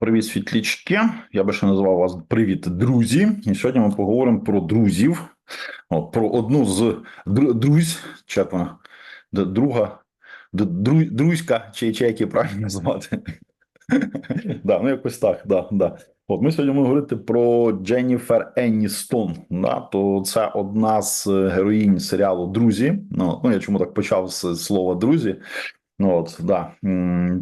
Привіт, світлічки. Я би ще називав вас привіт, друзі. І сьогодні ми поговоримо про друзів. От, про одну з дру- друзь, як вона? Друга, дру- друзька, чи, чи як її правильно назвати? да, ну якось так, да, да. От ми сьогодні будемо говорити про Дженніфер Енністон. Да, то це одна з героїнь серіалу Друзі. Ну, ну я чому так почав з слова друзі? Ну от да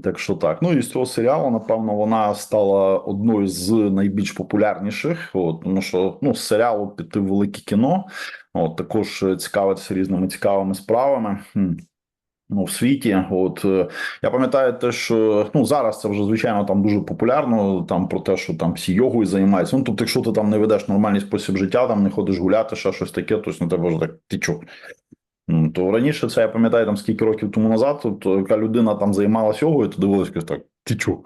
так що так. Ну і з цього серіалу, напевно, вона стала одною з найбільш популярніших. От тому, що ну з серіалу піти в велике кіно, от також цікавитися різними цікавими справами. Ну, в світі, от е, я пам'ятаю те, що ну зараз це вже звичайно там дуже популярно. Там про те, що там всі йогою займаються. Ну тобто, якщо ти там не ведеш нормальний спосіб життя, там не ходиш гуляти, ще щось таке, то на тебе вже так ти? Ну, то раніше це я пам'ятаю там скільки років тому назад, то, яка людина там займалася йогою, то дивилась так, ти чо?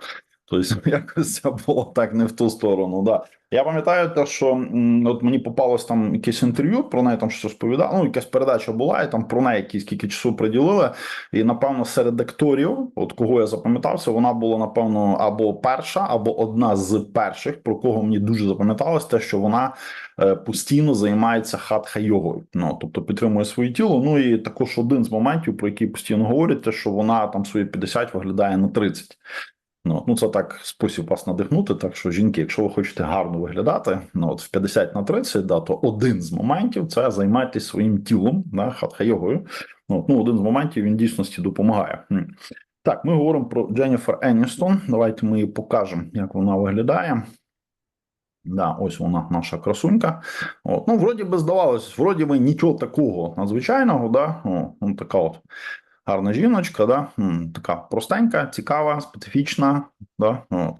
Тобто якось це було так не в ту сторону. Да. Я пам'ятаю те, що от мені попалось там якесь інтерв'ю, про неї там щось розповідали. Ну, якась передача була, і там про неї якісь скільки часу приділили. І напевно, серед акторів, от кого я запам'ятався, вона була напевно або перша, або одна з перших, про кого мені дуже запам'яталось, те, що вона постійно займається хатха йогою. Ну тобто підтримує своє тіло. Ну і також один з моментів, про який постійно говорять, те, що вона там свої 50 виглядає на 30. Ну, ну це так спосіб вас надихнути. Так що жінки, якщо ви хочете гарно виглядати, ну от в 50 на 30, да, то один з моментів це займайтесь своїм тілом, да, хатха-йогою. Ну, ну, один з моментів він дійсності допомагає. Так, ми говоримо про Дженніфер Еністон. Давайте ми її покажемо, як вона виглядає. Да, ось вона, наша красунька. От, ну, вроді би здавалось, вроді би нічого такого надзвичайного, да? О, ну, така от гарна жіночка, да? Така простенька, цікава, специфічна. Да? От.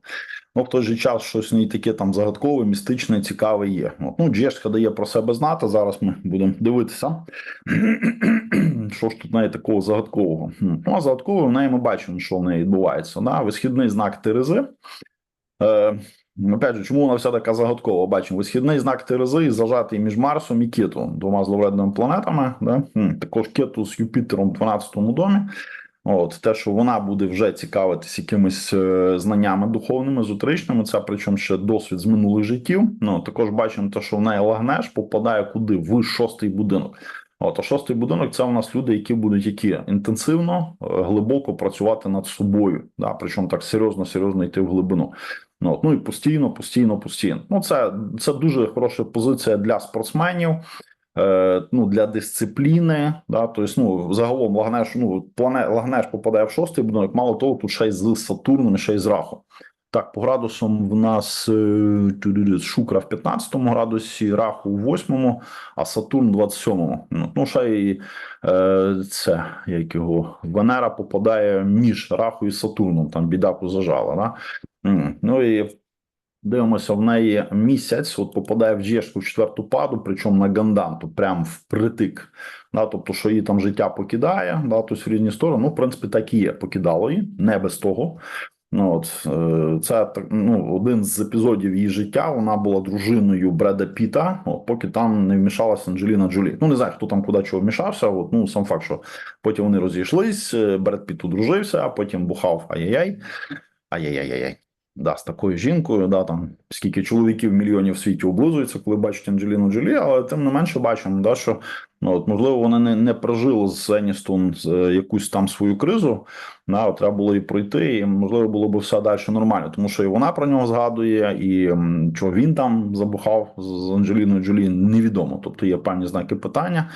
Ну, в той же час щось в ній таке там загадкове, містичне, цікаве є. От. Ну, Джешка дає про себе знати. Зараз ми будемо дивитися, що ж тут в неї такого загадкового. Ну, а загадково в неї ми бачимо, що в неї відбувається. Да? Висхідний знак Терези. Е, Опять же, чому вона вся така загадкова? Бачимо, висхідний знак Терези зажатий між Марсом і Кету, двома зловредними планетами. Да? Також Кету з Юпітером в 12-му домі. От те, що вона буде вже цікавитись якимись е, знаннями духовними, езотеричними, це причому ще досвід з минулих життів. Ну також бачимо, те, що в неї лагнеш попадає куди в шостий будинок. От а шостий будинок це у нас люди, які будуть які інтенсивно, е, глибоко працювати над собою. Да, причому так серйозно, серйозно йти в глибину. Ну, от, ну і постійно, постійно, постійно. Ну, це, це дуже хороша позиція для спортсменів. Е, ну, для дисципліни, да, тобто, ну, загалом Лагнеш, ну, плане, Лагнеш попадає в шостий будинок, мало того, тут ще й з Сатурном, ще й з Рахом. Так, по градусам в нас е, Шукра в 15 градусі, Раху в 8, а Сатурн в 27. Ну, ну ще й е, це, як його, Венера попадає між Раху і Сатурном, там бідаку зажала. Да? Ну і Дивимося, в неї місяць от попадає в Джешку четверту паду, причому на ганданту, прям впритик. Да, тобто, що її там життя покидає, да, тобто в різні сторони. Ну, в принципі, так і є. Покидало її, не без того. Ну, от, е, це ну, один з епізодів її життя. Вона була дружиною Бреда Піта, от, поки там не вмішалася Анджеліна Джолі. Ну, не знаю, хто там куди чого вмішався. От, ну, сам факт, що потім вони розійшлись, е, Бред Піт одружився, а потім бухав ай-яй-яй. Ай-яй-яй-яй. Да, з такою жінкою, да, там скільки чоловіків мільйонів в світі облизуються, коли бачать Анджеліну Джолі, але тим не менше бачимо, да, що ну, от, можливо, вона не, не прожила з Еністон е, якусь там свою кризу. Да, от, треба було і пройти, і можливо було б все далі нормально, тому що і вона про нього згадує, і чого він там забухав з Анджеліною Джолі, невідомо. Тобто є певні знаки питання.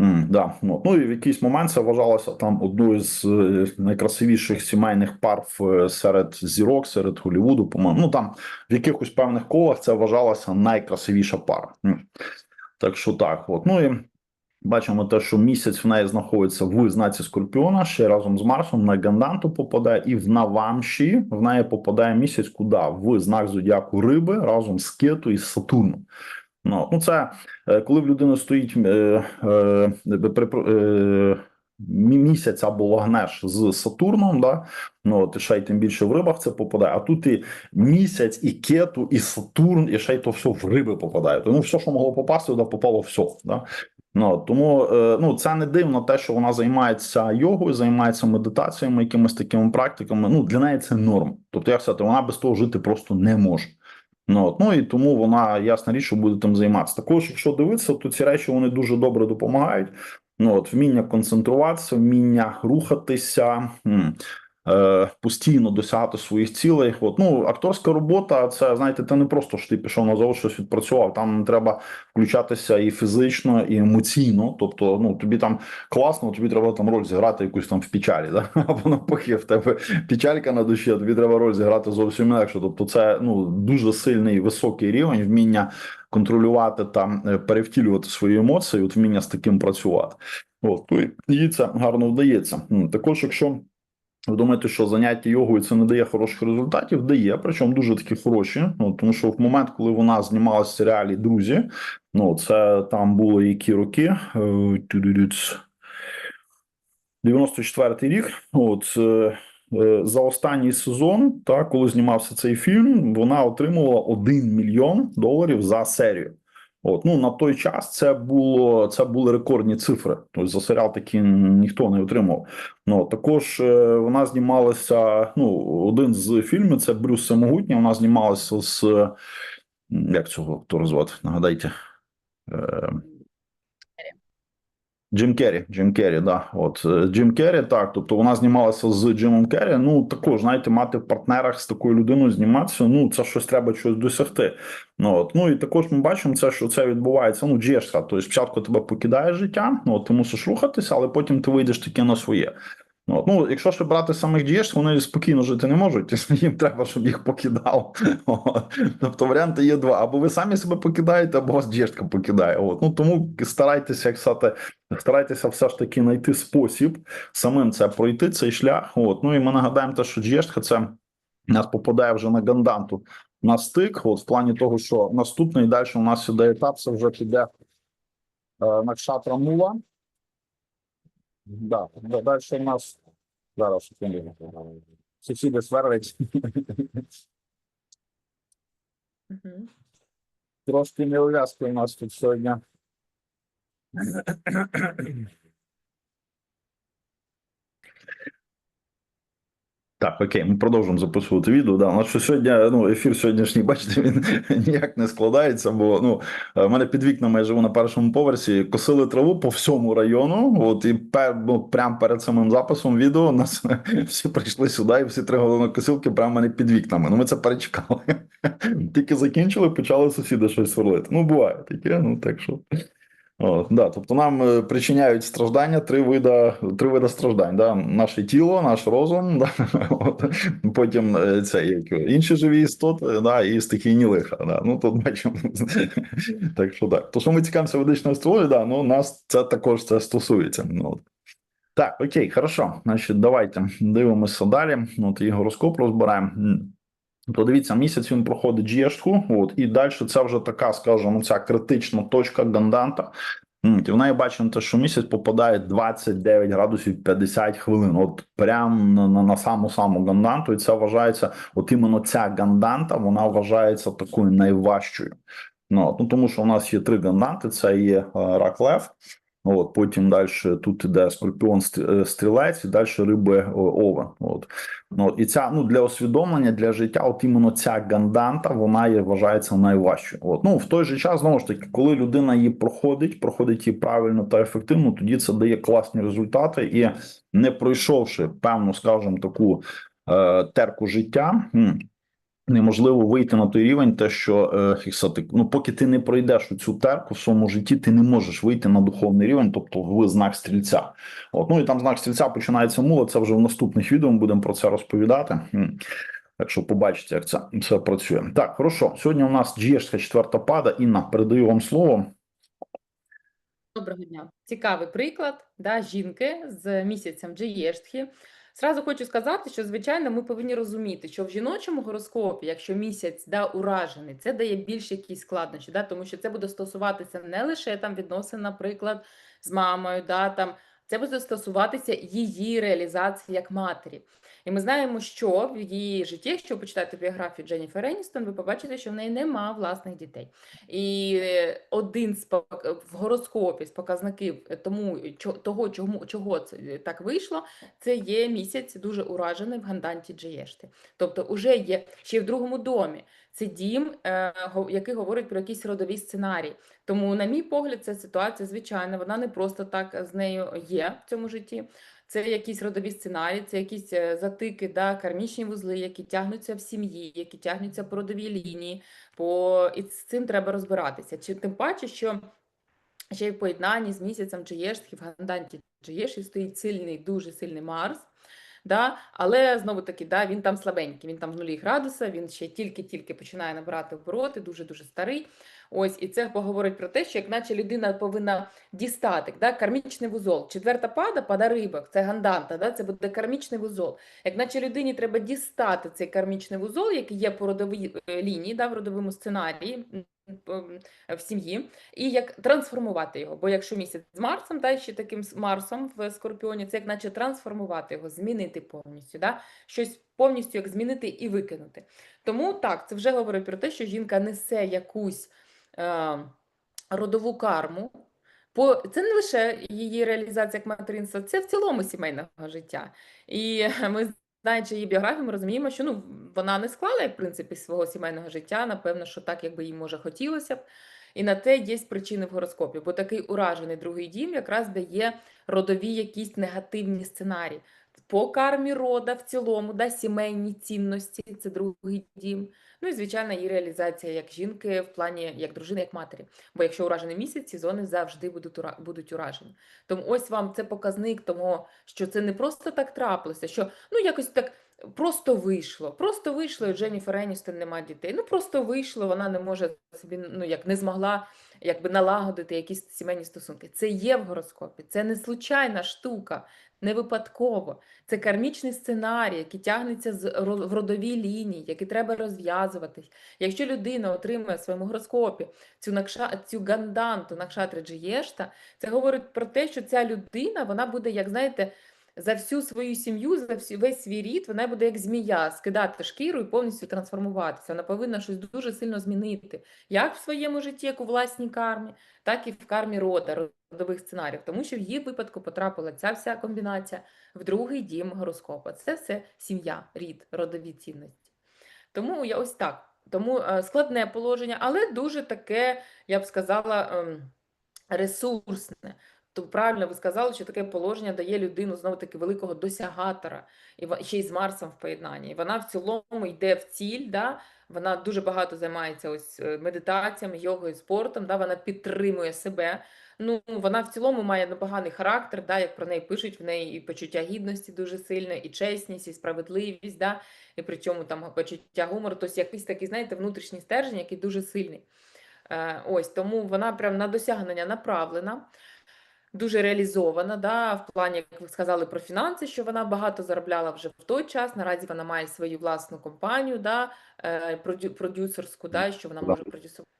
М, да, ну, і в якийсь момент це вважалося там одною з е, найкрасивіших сімейних пар е, серед зірок, серед Голлівуду, по-моєму. Ну там в якихось певних колах це вважалася найкрасивіша пара. М. Так що так, от. Ну і бачимо те, що місяць в неї знаходиться в знаці Скорпіона, ще разом з Марсом на Ганданту попадає, і в Навамші в неї попадає місяць куди? В знак зодіаку Риби разом з Кету і з Сатурном. Ну, ну це е, коли в людини стоїть е, е, е, місяць або лагнеш з Сатурном, да? ну от і ще й тим більше в рибах це попадає. А тут і місяць, і кету, і Сатурн, і ще й то все в риби попадає. Тому все, що могло попасти, туди попало все. Да? Ну тому е, ну це не дивно, те, що вона займається йогою, займається медитаціями, якимись такими практиками. Ну для неї це норм. Тобто, як сказати, вона без того жити просто не може. Ну, от, ну і тому вона ясна річ, що буде тим займатися. Також, якщо дивитися, то ці речі вони дуже добре допомагають. Ну от вміння концентруватися, вміння рухатися. Е, постійно досягати своїх цілей. От ну акторська робота, це знаєте, це не просто що ти пішов на завод, щось відпрацював. Там треба включатися і фізично, і емоційно. Тобто, ну тобі там класно, тобі треба там роль зіграти якусь там в печалі, да? або навпаки, в тебе печалька на душі, а тобі треба роль зіграти зовсім інакше. Тобто, це ну дуже сильний високий рівень вміння контролювати там, е, перевтілювати свої емоції, от вміння з таким працювати. От ну, і це гарно вдається. Також, якщо ви думаєте, що заняття йогою це не дає хороших результатів? Дає, причому дуже такі хороші. Ну тому що в момент, коли вона знімалася в серіалі Друзі, ну це там було які роки. Е, тю-дю-дюц. 94-й рік. От е, е, за останній сезон, так, коли знімався цей фільм, вона отримувала 1 мільйон доларів за серію. От ну на той час це було це були рекордні цифри. Тобто за серіал такі ніхто не отримав. Ну також е, вона знімалася. Ну, один з фільмів це Брюс Самогутній. Вона знімалася з як цього хто звати? Нагадайте. Е, Джим Керрі, Джим Керрі, да. От е, Джим Керрі, так. Тобто вона знімалася з Джимом Керрі. Ну також, знаєте, мати в партнерах з такою людиною зніматися. Ну це щось треба щось досягти. Ну от ну і також ми бачимо це, що це відбувається. Ну, джешка. Тобто спочатку тебе покидає життя, ну от, ти мусиш рухатися, але потім ти вийдеш таке на своє. Ну, якщо ще брати самих дієш, вони спокійно жити не можуть. Їм треба, щоб їх покидав. Тобто варіанти є два: або ви самі себе покидаєте, або вас дієшка покидає. От. Ну тому старайтеся, як сказати, старайтеся все ж таки знайти спосіб самим це пройти цей шлях. От. Ну і ми нагадаємо те, що дієшка це нас попадає вже на ганданту на стик. От в плані того, що наступний далі у нас іде етап, це вже піде е, Накшатра Мула. Да, да, далі у нас зараз секунду. Сусіди сверлять. Угу. Трошки не у нас тут сьогодні. Так, окей, ми продовжуємо записувати відео. Да, у що сьогодні, ну, ефір сьогоднішній, бачите, він ніяк не складається, бо ну, в мене під вікнами я живу на першому поверсі, косили траву по всьому району. От і пер, ну, прямо перед самим записом відео нас всі прийшли сюди, і всі три головнокосилки прямо в мене під вікнами. Ну, ми це перечекали. Тільки закінчили, почали сусіди щось сверлити. Ну, буває таке, ну так що. Да, тобто нам е, причиняють страждання три вида, три вида страждань. Да? Наше тіло, наш розум, да? От, потім е, це як інші живі істоти, да? і стихійні лиха. Да? Ну тут бачимо. так що так. То, що ми цікавимося ведичною астрологією, да, ну нас це також це стосується. Ну. Так, окей, хорошо. Значить, давайте дивимося далі. От і гороскоп розбираємо. М. Подивіться, місяць він проходить джешку, от і далі це вже така, скажімо, ця критична точка ганданта. І в неї бачимо, те, що місяць попадає 29 градусів 50 хвилин. От прямо на, на, на саму саму ганданту, і це вважається, от іменно ця ганданта, вона вважається такою найважчою. Ну, ну тому що у нас є три ганданти: це є е, рак лев. От потім далі тут іде скорпіон е, стрілець, і далі риби о, овен. От ну от, і ця ну для усвідомлення для життя, от іменно ця ганданта, вона є вважається найважчою. От ну в той же час знову ж таки, коли людина її проходить, проходить її правильно та ефективно, тоді це дає класні результати, і не пройшовши певну, скажімо, таку е, терку життя. Неможливо вийти на той рівень, те, що е, як ну поки ти не пройдеш у цю терку в своєму житті, ти не можеш вийти на духовний рівень, тобто в знак стрільця. От ну і там знак стрільця починається мула. Це вже в наступних відео ми будемо про це розповідати. Так що побачите, як це все працює. Так, хорошо. Сьогодні у нас джєшська четверта пада. Інна, передаю вам слово. Доброго дня. Цікавий приклад да, жінки з місяцем Джиєштхи. Зразу хочу сказати, що звичайно ми повинні розуміти, що в жіночому гороскопі, якщо місяць да, уражений, це дає більш якісь складнощі, да, тому що це буде стосуватися не лише там відносин, наприклад, з мамою, да, там, це буде стосуватися її реалізації як матері. І ми знаємо, що в її житті, якщо ви почитаєте біографію Дженніфер Еністон, ви побачите, що в неї нема власних дітей. І е, один з в гороскопі з показників тому, того, чому, чого це е, так вийшло, це є місяць дуже уражений в Ганданті Джеєшти. Тобто, уже є ще в другому домі. Це дім, е, який говорить про якийсь родовий сценарій. Тому, на мій погляд, ця ситуація звичайна, вона не просто так з нею є в цьому житті. Це якісь родові сценарії, це якісь е, затики, да, кармічні вузли, які тягнуться в сім'ї, які тягнуться по родовій лінії. По... І з цим треба розбиратися. Чи тим паче, що ще й в поєднанні з місяцем Джеєшські в Ганданті Джеєші стоїть сильний, дуже сильний Марс. Да? Але знову таки, да, він там слабенький, він там в нулі градуса, він ще тільки-тільки починає набирати обороти, дуже-дуже старий. Ось, і це поговорить про те, що як наче людина повинна дістати, да, кармічний вузол. Четверта пада, пада рибок, це ганданта, да, це буде кармічний вузол. Як наче людині треба дістати цей кармічний вузол, який є по родовій е, лінії, да, в родовому сценарії в сім'ї, і як трансформувати його. Бо якщо місяць з Марсом, да, ще таким Марсом в Скорпіоні, це як наче трансформувати його, змінити повністю, да, щось повністю як змінити і викинути. Тому так, це вже говорить про те, що жінка несе якусь е, родову карму. По це не лише її реалізація як материнства, це в цілому сімейного життя. І ми, знаючи її біографію, ми розуміємо, що ну вона не склала в принципі свого сімейного життя. Напевно, що так, якби їй може хотілося б. І на те є причини в гороскопі, бо такий уражений другий дім якраз дає родові якісь негативні сценарії. По кармі рода в цілому, да, сімейні цінності це другий дім. Ну і звичайно, її реалізація як жінки в плані як дружини, як матері. Бо якщо уражений місяць, ці завжди будуть ура... будуть уражені. Тому ось вам це показник того, що це не просто так трапилося, що ну якось так просто вийшло. Просто вийшло, і Дженніфер Еністон немає дітей. Ну просто вийшло, вона не може собі, ну як не змогла якби налагодити якісь сімейні стосунки. Це є в гороскопі, це не случайна штука, не випадково. Це кармічний сценарій, який тягнеться з в родовій лінії, який треба розв'язуватись. Якщо людина отримує в своєму гороскопі цю накша, цю ганданту накшатри це говорить про те, що ця людина вона буде, як знаєте, за всю свою сім'ю, за всю, весь свій рід, вона буде як змія, скидати шкіру і повністю трансформуватися. Вона повинна щось дуже сильно змінити, як в своєму житті, як у власній кармі, так і в кармі рода, родових сценаріїв. Тому що в її випадку потрапила ця вся комбінація в другий дім гороскопа. Це все сім'я, рід, родові цінності. Тому я ось так. Тому е, складне положення, але дуже таке, я б сказала, ем, ресурсне. То правильно ви сказали, що таке положення дає людину знову таки великого досягатора, і ще й з Марсом в поєднанні. І вона в цілому йде в ціль, да? вона дуже багато займається ось е, медитаціями, йогою, спортом, да? вона підтримує себе. Ну, вона в цілому має непоганий характер, да? як про неї пишуть, в неї і почуття гідності дуже сильне, і чесність, і справедливість, да? і при цьому там почуття гумору, тобто якийсь такий, знаєте, внутрішній стержень, який дуже сильний. Е, Ось тому вона прям на досягнення направлена дуже реалізована, да, в плані, як ви сказали про фінанси, що вона багато заробляла вже в той час. Наразі вона має свою власну компанію, да, е, продю- продюсерську, да, що вона може продюсувати.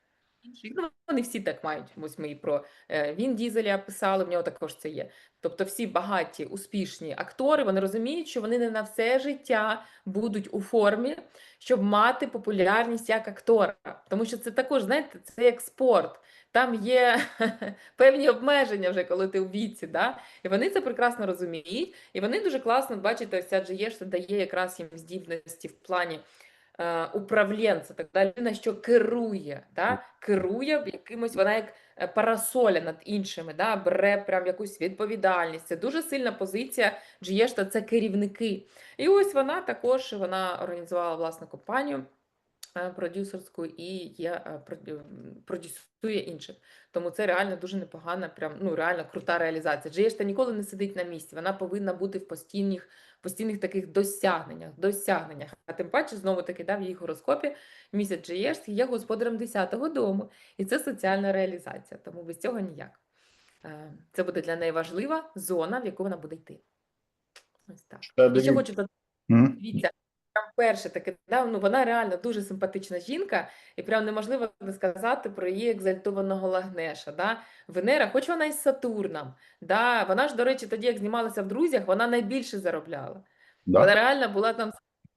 Ну, вони всі так мають. Ось ми і про е, Він Дізеля писали, в нього також це є. Тобто всі багаті, успішні актори, вони розуміють, що вони не на все життя будуть у формі, щоб мати популярність як актора. Тому що це також, знаєте, це як спорт. Там є певні обмеження вже, коли ти у віці, да? і вони це прекрасно розуміють. І вони дуже класно, бачите, ось ця Джиєшта дає якраз їм здібності в плані е, управлінця, так далі, людина, що керує, да? керує якимось, вона як е, парасоля над іншими, да? бере прям якусь відповідальність. Це дуже сильна позиція Джиєшта, це керівники. І ось вона також вона організувала власну компанію продюсерську і є е, м, продюсує інших. Тому це реально дуже непогана, прям ну реально крута реалізація. Джиєшта ніколи не сидить на місці. Вона повинна бути в постійних, постійних таких досягненнях, досягненнях. А тим паче, знову таки, да, в її гороскопі місяць Джиєшт є господарем 10-го дому, і це соціальна реалізація. Тому без цього ніяк. Е, Це буде для неї важлива зона, в яку вона буде йти. Ось так. Ще хочу додати. Дивіться, там перше таке, да, ну вона реально дуже симпатична жінка, і прям неможливо не сказати про її екзальтованого Лагнеша. Да? Венера, хоч вона із Сатурном, да, вона ж, до речі, тоді, як знімалася в друзях, вона найбільше заробляла. Да? Вона реально була там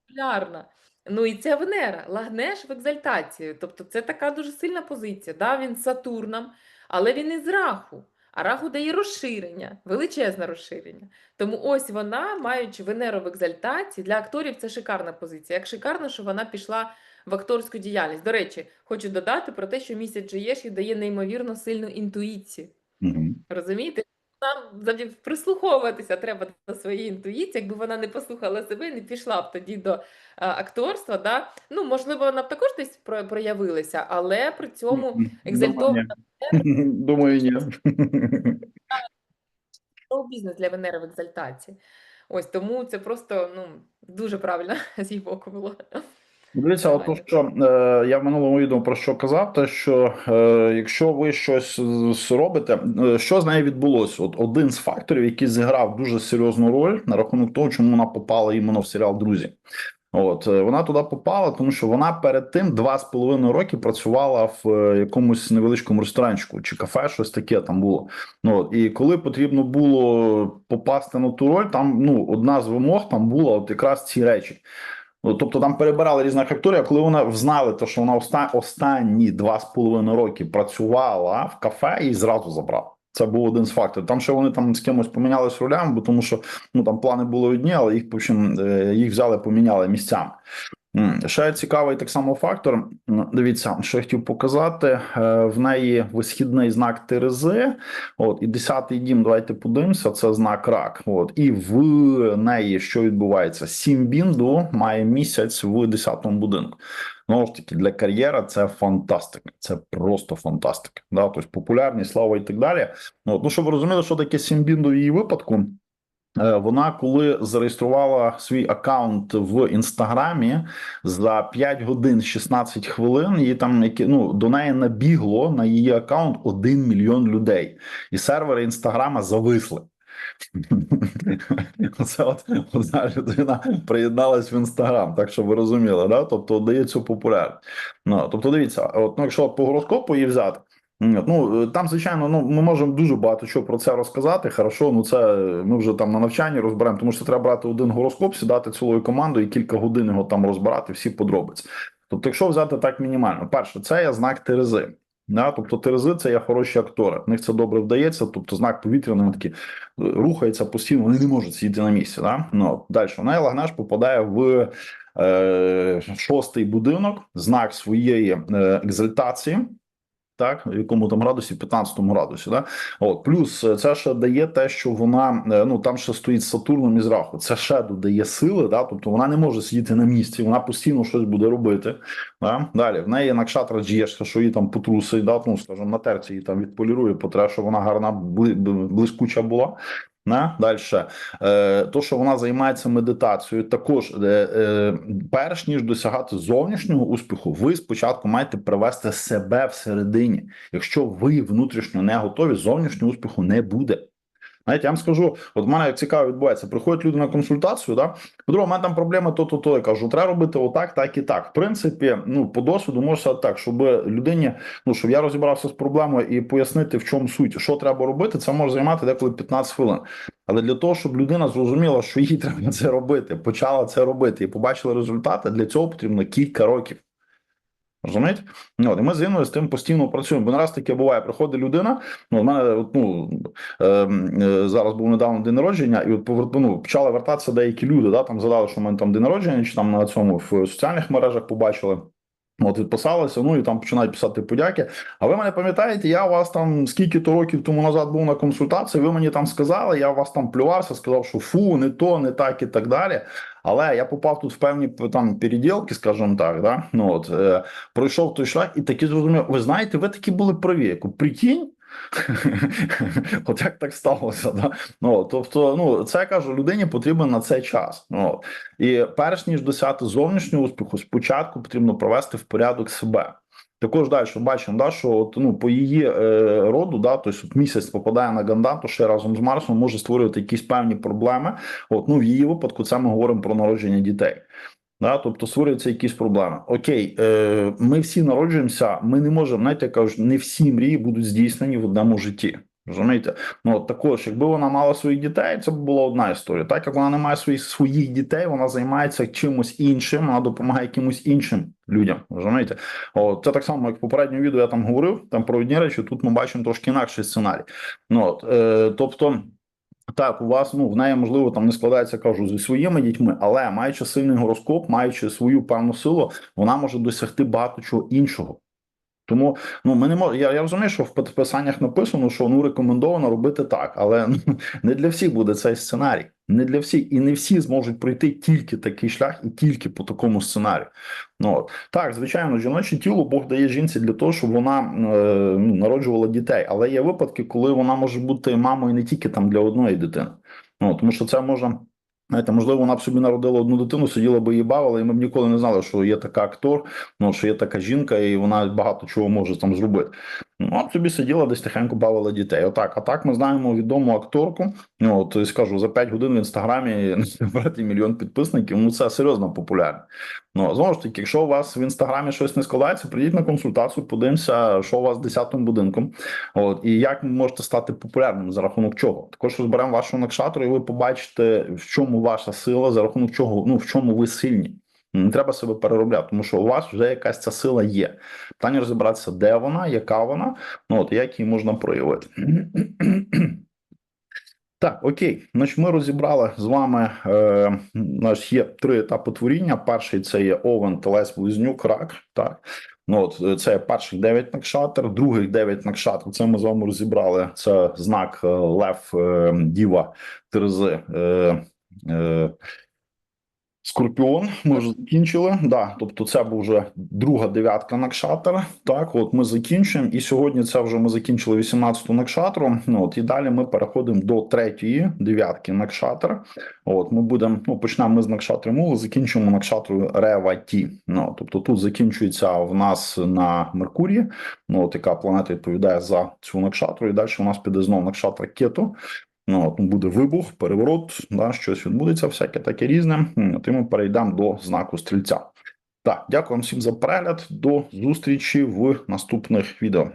популярна. Ну і ця Венера, лагнеш в екзальтацію. Тобто це така дуже сильна позиція. Да? Він з Сатурном, але він із Раху. А Раху дає розширення, величезне розширення. Тому ось вона, маючи Венеру в екзальтації, для акторів це шикарна позиція. Як шикарно, що вона пішла в акторську діяльність. До речі, хочу додати про те, що місяць Джоєші дає неймовірно сильну інтуїцію. Мгм. Розумієте? Нам завжди прислуховуватися треба до своєї інтуїції. Якби вона не послухала себе, не пішла б тоді до а, акторства. Да? Ну, можливо, вона б також десь про- проявилася, але при цьому екзальтована. Думаю, ні. шоу-бізнес для Венери в екзальтації. Ось тому це просто ну, дуже правильно з її боку було. Дивіться, от то, що е, я в минулому відео про що казав, те, що е, якщо ви щось робите, е, що з нею відбулося? От один з факторів, який зіграв дуже серйозну роль на рахунок того, чому вона попала іменно в серіал Друзі. От е, вона туди попала, тому що вона перед тим два з половиною роки працювала в е, якомусь невеличкому ресторанчику чи кафе, щось таке там було. Ну і коли потрібно було попасти на ту роль, там ну одна з вимог там була от якраз ці речі. Ну, тобто там перебирали різних акторів, коли вона взнали, то що вона оста- останні два з половиною роки працювала в кафе і зразу забрала. Це був один з факторів. Там ще вони там з кимось помінялись ролями, бо тому що ну там плани були одні, але їх общем, е, їх взяли, поміняли місцями. Ще цікавий так само фактор. Дивіться, що я хотів показати. Е, В неї висхідний знак Терези. От і десятий дім. Давайте подивимося. Це знак рак. От і в неї що відбувається? Сім бінду має місяць в десятому будинку. Знову ж таки, для кар'єри це фантастика. Це просто фантастика. Да? Тобто популярність, слава і так далі. От, ну щоб ви розуміли, що таке сімбінду в її випадку. Е, Вона коли зареєструвала свій аккаунт в інстаграмі за 5 годин 16 хвилин, її там які ну до неї набігло на її аккаунт 1 мільйон людей, і сервери інстаграма зависли. Це от одна людина приєдналась в інстаграм, так що ви розуміли, да? Тобто дає цю популярність. Ну, тобто, дивіться, от ну, якщо по гороскопу її взяти. Ну там, звичайно, ну ми можемо дуже багато чого про це розказати. Хорошо, ну це ми вже там на навчанні розберемо, тому що треба брати один гороскоп, сідати цілою командою і кілька годин його там розбирати, всі подробиці. Тобто, якщо взяти так мінімально, перше, це є знак Терези. Да? Тобто Терези це є хороші актори. В них це добре вдається. Тобто, знак повітряний такі е, рухається постійно, вони не можуть сидіти на місці. Да? Ну далі вона Лагнеш попадає в е, шостий будинок, знак своєї е, екзальтації так, в якому там градусі, 15 градусі, да? От, плюс е, це ще дає те, що вона е, ну там ще стоїть Сатурном із Раху. Це ще додає сили, да? тобто вона не може сидіти на місці, вона постійно щось буде робити. Да? Далі в неї накшатра джєшка, що її там потрусить, да? ну, скажімо, на терці її там відполірує, потре, що вона гарна блискуча була. Не? Далі, е, то, що вона займається медитацією, також е, е, перш ніж досягати зовнішнього успіху, ви спочатку маєте привести себе всередині. Якщо ви внутрішньо не готові, зовнішнього успіху не буде. Знаєте, я вам скажу, от в мене цікаво відбувається, приходять люди на консультацію, да, Петро, у мене там проблема то, то, то. Я кажу, треба робити отак, так і так. В принципі, ну, по досвіду сказати так, щоб людині, ну, щоб я розібрався з проблемою і пояснити, в чому суть, що треба робити, це може займати деколи 15 хвилин. Але для того, щоб людина зрозуміла, що їй треба це робити, почала це робити і побачила результати, для цього потрібно кілька років. Розумієте? Ну, от, і ми з Інною з тим постійно працюємо. Бо нараз таке буває, приходить людина. Ну, в мене ну, е, е, зараз був недавно день народження, і от ну, почали вертатися деякі люди. Да, там задали, що в мене там день народження, чи там на цьому в соціальних мережах побачили. От відписалися, ну і там починають писати подяки. А ви мене пам'ятаєте, я у вас там скільки-то років тому назад був на консультації, ви мені там сказали, я вас там плювався, сказав, що фу, не то, не так і так далі. Але я попав тут в певні там переділки, скажімо так, да? ну, от, е, пройшов той шлях і таки зрозумів, ви знаєте, ви такі були праві. Прикинь, От як так сталося? Да? Ну, тобто, ну це я кажу, людині потрібен на це час. Ну, і перш ніж досягти зовнішнього успіху, спочатку потрібно провести в порядок себе. Також далі бачимо, да, що от, ну, по її е, роду, да, тобто місяць попадає на Гандан, то ще разом з Марсом може створювати якісь певні проблеми. От, ну, в її випадку це ми говоримо про народження дітей. Да, тобто створюються якісь проблеми. Окей, е, ми всі народжуємося, ми не можемо, знаєте, я кажу, не всі мрії будуть здійснені в одному житті. Розумієте? Ну також, якби вона мала своїх дітей, це б була одна історія. Так як вона не має своїх своїх дітей, вона займається чимось іншим, вона допомагає якимось іншим людям. Розумієте? От це так само, як в попередньому відео я там говорив, там про одні речі. Тут ми бачимо трошки інакший сценарій. Ну от е, тобто. Так, у вас ну в неї можливо там не складається, кажу, зі своїми дітьми, але маючи сильний гороскоп, маючи свою певну силу, вона може досягти багато чого іншого. Тому ну ми не можемо. Я, я розумію, що в підписаннях написано, що ну рекомендовано робити так, але не для всіх буде цей сценарій. Не для всіх, і не всі зможуть пройти тільки такий шлях і тільки по такому сценарію. Ну от так, звичайно, жіноче тіло Бог дає жінці для того, щоб вона е, ну, народжувала дітей. Але є випадки, коли вона може бути мамою не тільки там для одної дитини. Ну тому що це можна. Знаєте, можливо, вона б собі народила одну дитину, сиділа би її бавила, і ми б ніколи не знали, що є така актор, ну що є така жінка, і вона багато чого може там зробити. Ну, от собі сиділа десь тихенько бавила дітей. Отак. А так ми знаємо відому акторку. Ну от і скажу, за 5 годин в інстаграмі набрати мільйон підписників. Ну це серйозно популярно. Ну знову ж таки, якщо у вас в інстаграмі щось не складається, прийдіть на консультацію, подивимося, що у вас з 10 будинком. От і як ви можете стати популярним за рахунок чого. Також розберемо вашого накшатру, і ви побачите, в чому ваша сила, за рахунок чого, ну в чому ви сильні. Не треба себе переробляти, тому що у вас вже якась ця сила є. Питання розібратися, де вона, яка вона, ну от як її можна проявити. Так, окей, значить, ми розібрали з вами. Е, наш є три етапи творіння. Перший це є овен, телес, близнюк, рак. Так, ну от е, це перших дев'ять накшатер, других дев'ять накшатер. Це ми з вами розібрали. Це знак е, Лев, е, Діва, Терези. Е, е, Скорпіон, ми вже закінчили. Да, тобто це був вже друга дев'ятка накшатера. Так, от ми закінчуємо. І сьогодні це вже ми закінчили 18-ту накшатру. Ну от і далі ми переходимо до третьої дев'ятки накшатера. От ми будемо ну почнемо ми з накшатри Мули, закінчуємо накшатрою Реваті. Ну тобто тут закінчується в нас на Меркурії. Ну от яка планета відповідає за цю накшатру, і далі у нас піде знову накшатра Кету. Ну, от, буде вибух, переворот, да, щось відбудеться, всяке таке різне. От і ми перейдемо до знаку стрільця. Так, дякую вам всім за перегляд. До зустрічі в наступних відео.